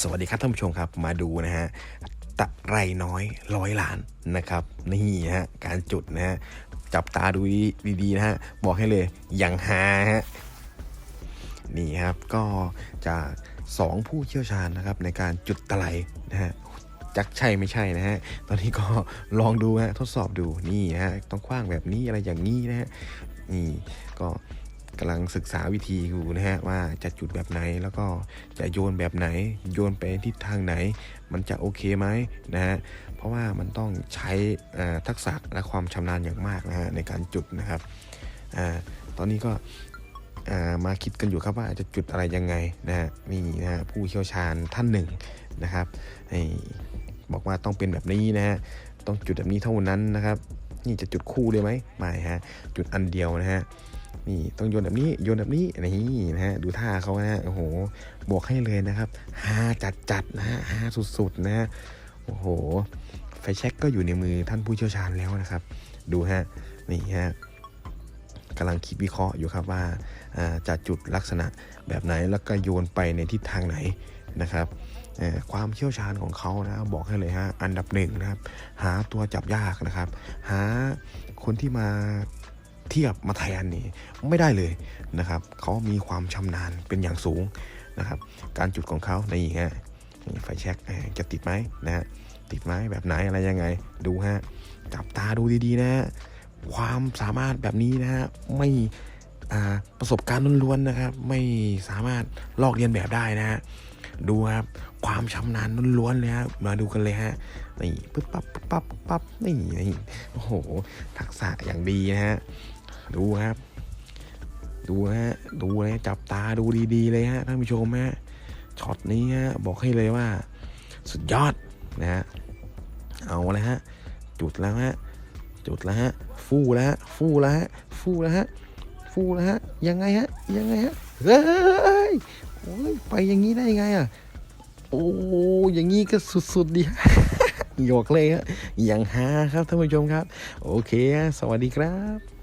สวัสดีครับท่านผู้ชมครับมาดูนะฮะตะไรน้อยร้อยล้านนะครับนี่ฮะการจุดนะฮะจับตาดูดีๆนะฮะบอกให้เลยอย่างฮาฮะนี่ครับก็จากสองผู้เชี่ยวชาญนะครับในการจุดตะไลนะฮะจักใช่ไม่ใช่นะฮะ ตอนนี้ก็ลองดูฮะทดสอบดูนี่ฮะต้องคว้างแบบนี้อะไรอย่างนี้นะฮะนี่ก็ กำลังศึกษาวิธีอยู่นะฮะว่าจะจุดแบบไหนแล้วก็จะโยนแบบไหน โยนไปทิศทางไหน มันจะโอเคไหมนะฮะเพราะว่ามันต้องใช้ทักษะและความชำนาญอย่างมากนะฮะในการจุดนะครับอตอนนี้ก็มาคิดกันอยู่ครับว่าจะจุดอะไรยังไงนะฮะนี่นะฮะผู้เชี่ยวชาญท่านหนึ่งนะครับบอกว่าต้องเป็นแบบนี้นะฮะต้องจุดแบบนี้เท่านั้นนะครับ นี่จะจุดคู่เลยไหมไม่ฮะจุดอันเดียวนะฮะ นี่ต้องโยนแบบนี้โยนแบบนี้นี่นะฮะดูท่าเขานะฮะโอ้โหบอกให้เลยนะครับฮาจัดจัดนะฮะฮาสุดๆนะฮะโอ้โห ไฟแช็กก็อยู่ในมือท่านผู้เชี่ยวชาญแล้วนะครับ ดูฮะนี่ฮะกำลังคิดวิเคราะห์อยู่ครับว่าจะจุดลักษณะแบบไหนแล้วก็โยนไปในทิศทางไหนนะครับความเชี่ยวชาญของเขานะบอกให้เลยฮะอันดับหนึ่งนะครับ หาตัวจับยากนะครับ หาคนที่มา เทียบมาแทนนี่ไม่ได้เลยนะครับเขามีความชำนาญเป็นอย่างสูงนะครับ การจุดของเขาในฮะนี่ไฟแช็กจะติดไหมนะฮะติดไหมแบบไหนอะไรยังไง ดูฮะจับตาดูดีๆนะฮะความสามารถแบบนี้นะฮะไม่ประสบการณ์ล้วนๆนะครับ ไม่สามารถลอกเลียนแบบได้นะฮะดูครับความชำนาญล้วนๆเลยฮะมาดูกันเลยฮะนี่ปึ๊บปั๊บปึ๊บปั๊บปึ๊บปั๊บนี่นี่โอ้โหทักษะอย่างดีนะฮะ ดูครับ ดูฮะ ดูเลยจับตาดูดีๆเลยฮะท่านผู้ชมฮะ ช็อตนี้ฮะบอกให้เลยว่า สุดยอดนะฮะ เอาแล้วฮะ จุดแล้วฮะ จุดแล้วฮะ ฟู่แล้วฮะ ฟู่แล้วฮะ ฟู่แล้วฮะ ฟู่แล้วฮะ ยังไงฮะ ยังไงฮะ เฮ้ย โอ้ย ไปอย่างนี้ได้ยังไงอะ โอ้อย่างนี้ก็สุดๆดีหยอกเลยฮะอย่างฮาครับท่านผู้ชมครับ โอเค สวัสดีครับ